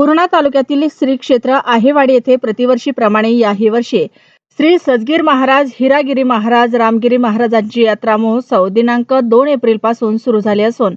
पूर्णा तालुक्यातील श्री क्षेत्र आहेवाडी येथे प्रतिवर्षीप्रमाणे याही वर्षी श्री सजगीर महाराज हिरागिरी महाराज रामगिरी महाराजांची यात्रा महोत्सव दिनांक दोन एप्रिलपासून सुरू झाले असून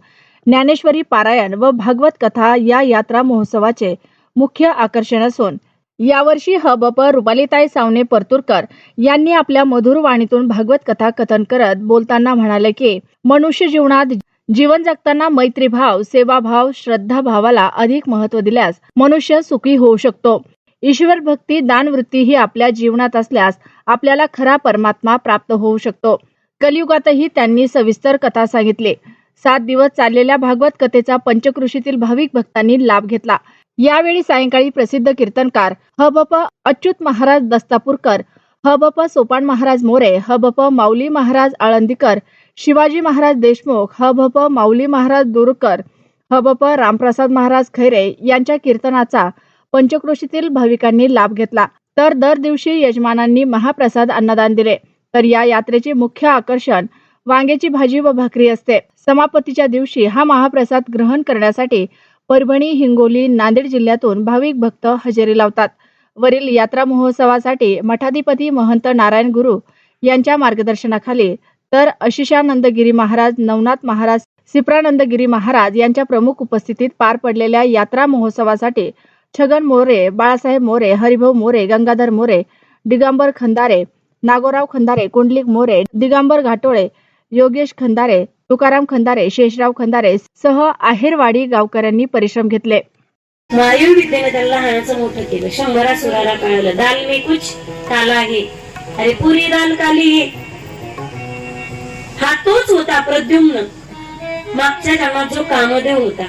ज्ञानेश्वरी पारायण व भागवत कथा या यात्रा महोत्सवाचे मुख्य आकर्षण असून यावर्षी हबप रुपालीताई सावने परतुरकर यांनी आपल्या मधुर वाणीतून भागवत कथा कथन करत बोलताना म्हणाले की मनुष्य जीवनात जीवन जगताना मैत्रीभाव सेवाभाव श्रद्धा भावाला अधिक महत्त्व दिल्यास मनुष्य सुखी होऊ शकतो. ईश्वर भक्ती दानवृत्ती ही आपल्या जीवनात असल्यास आपल्याला खरा परमात्मा प्राप्त होऊ शकतो. कलियुगातही त्यांनी सविस्तर कथा सांगितली. सात दिवस चाललेल्या भागवत कथेचा पंचकृषीतील भाविक भक्तांनी लाभ घेतला. यावेळी सायंकाळी प्रसिद्ध कीर्तनकार हबप अच्युत महाराज दस्तापूरकर हबप सोपान महाराज मोरे हबप माऊली महाराज आळंदीकर शिवाजी महाराज देशमुख हबप माऊली महाराज दुरकर हबप रामप्रसाद महाराज खैरे यांच्या कीर्तनाचा पंचक्रोशीतील भाविकांनी लाभ घेतला. तर दर दिवशी यजमानांनी महाप्रसाद अन्नदान दिले. तर या यात्रेचे मुख्य आकर्षण वांग्याची भाजी व भाकरी असते. समापतीच्या दिवशी हा महाप्रसाद ग्रहण करण्यासाठी परभणी हिंगोली नांदेड जिल्ह्यातून भाविक भक्त हजेरी लावतात. वरील यात्रा महोत्सवासाठी मठाधिपती महंत नारायण गुरु यांच्या मार्गदर्शनाखाली तर आशिषानंदगिरी महाराज नवनाथ महाराज सिप्रानंदगिरी महाराज यांच्या प्रमुख उपस्थितीत पार पडलेल्या यात्रा महोत्सवासाठी छगन मोरे बाळासाहेब मोरे हरिभाऊ मोरे गंगाधर मोरे दिगंबर खंदारे नागोराव खंदारे कुंडलिक मोरे दिगंबर घाटोळे योगेश खंदारे तुकाराम खंदारे शेषराव खंदारे सह आहेरवाडी गावकऱ्यांनी परिश्रम घेतले. वायू विद्येने त्याला लहानाचं मोठं केलं. शंभरा सुराला कळलं. दाल मी कुछ काला आहे. अरे पुरी दाल काली आहे. तोच होता प्रद्युम्न. मागच्या जन्मात जो कामदेव होता.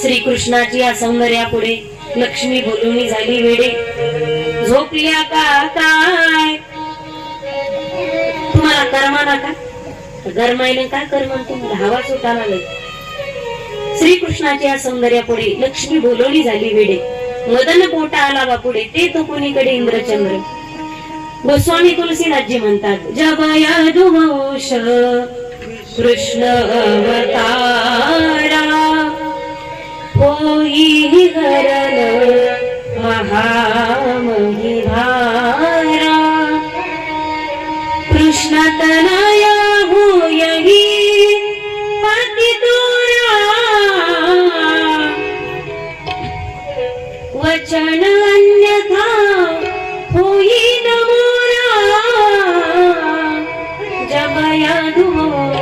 श्रीकृष्णाची या सौंदर्यापुढे लक्ष्मी बोलवणी झाली वेडे. झोपल्या का काय तुम्हाला कर्मा का? गरमाईने काय कर्म? तुम्हाला हवा सुटायला लागली श्रीकृष्णाच्या सौंदर्यापुढे लक्ष्मी बोलवली झाली वेडे. मदन पोटा आला बा पुढे. ते तो कोणीकडे? इंद्रचंद्र. गोस्वामी तुलसीदासजी म्हणतात. जगया दुवंश कृष्ण अवतार.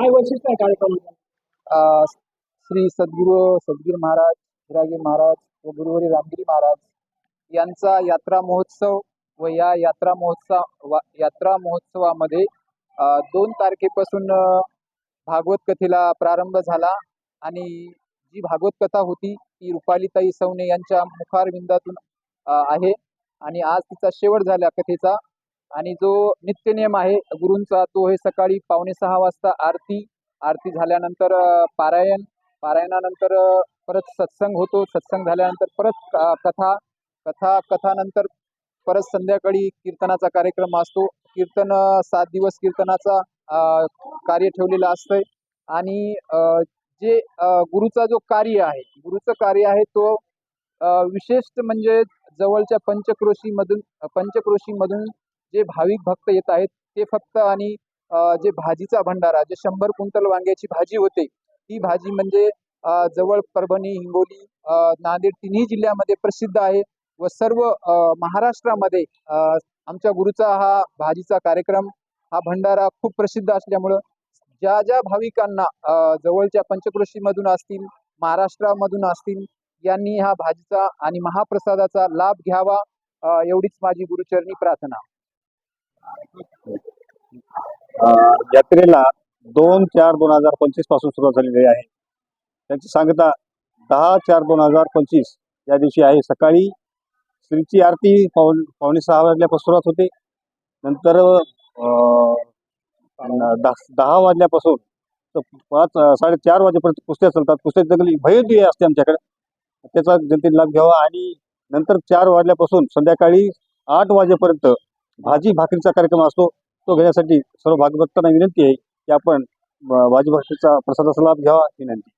काय वैशिष्ट्य आहे कार्यक्रमाचं श्री सद्गुरू सद्गीर महाराज हिरागिरी महाराज व गुरुवरी रामगिरी महाराज यांचा यात्रा महोत्सव व या यात्रा महोत्सव यात्रा महोत्सवामध्ये दोन तारखेपासून भागवत कथेला प्रारंभ झाला आणि जी भागवत कथा होती ती रुपालीताई सवने यांच्या मुखारविंदातून आहे आणि आज तिचा शेवट झाला कथेचा. आणि जो नित्य नियम आहे गुरूंचा तो हे सकाळी पावणे सहा वाजता आरती आरती झाल्यानंतर पारायण पारायणानंतर परत सत्संग होतो. सत्संग झाल्यानंतर परत कथा कथा कथानंतर परत संध्याकाळी कीर्तनाचा कार्यक्रम असतो. कीर्तन सात दिवस कीर्तनाचा कार्य ठेवलेलं असतंय. आणि जे गुरुचा जो कार्य आहे गुरुचं कार्य आहे तो विशेष म्हणजे जवळच्या पंचक्रोशीमधून पंचक्रोशीमधून जे भाविक भक्त येत आहेत ते फक्त आणि जे भाजीचा भंडारा जे शंभर क्विंटल वांग्याची भाजी होते ती भाजी म्हणजे जवळ परभणी हिंगोली नांदेड तिन्ही जिल्ह्यामध्ये प्रसिद्ध आहे व सर्व महाराष्ट्रामध्ये आमच्या गुरुचा हा भाजीचा कार्यक्रम हा भंडारा खूप प्रसिद्ध असल्यामुळं ज्या ज्या भाविकांना जवळच्या पंचक्रोशीमधून असतील महाराष्ट्रामधून असतील यांनी हा भाजीचा आणि महाप्रसादाचा लाभ घ्यावा एवढीच माझी गुरुचरणी प्रार्थना. यात्रेला दोन चार दोन हजार पंचवीसपासून सुरुवात झालेली आहे. त्यांची सांगता दहा चार दोन हजार पंचवीस या दिवशी आहे. सकाळी श्रीची आरती पाऊन पावणे सहा वाजल्यापासून सुरुवात होते. नंतर दहा दहा वाजल्यापासून तर पाच साडेचार वाजेपर्यंत कुस्त्या चालतात. कुस्त्या जगली भव्य असते आमच्याकडे. त्याचा जनतेने लाभ घ्यावा आणि नंतर चार वाजल्यापासून संध्याकाळी आठ वाजेपर्यंत भाजी भाकरीचा कार्यक्रम असतो तो घेण्यासाठी सर्व भागभक्तांना विनंती आहे की आपण भाजी भाकरीचा प्रसादाचा लाभ घ्यावा विनंती.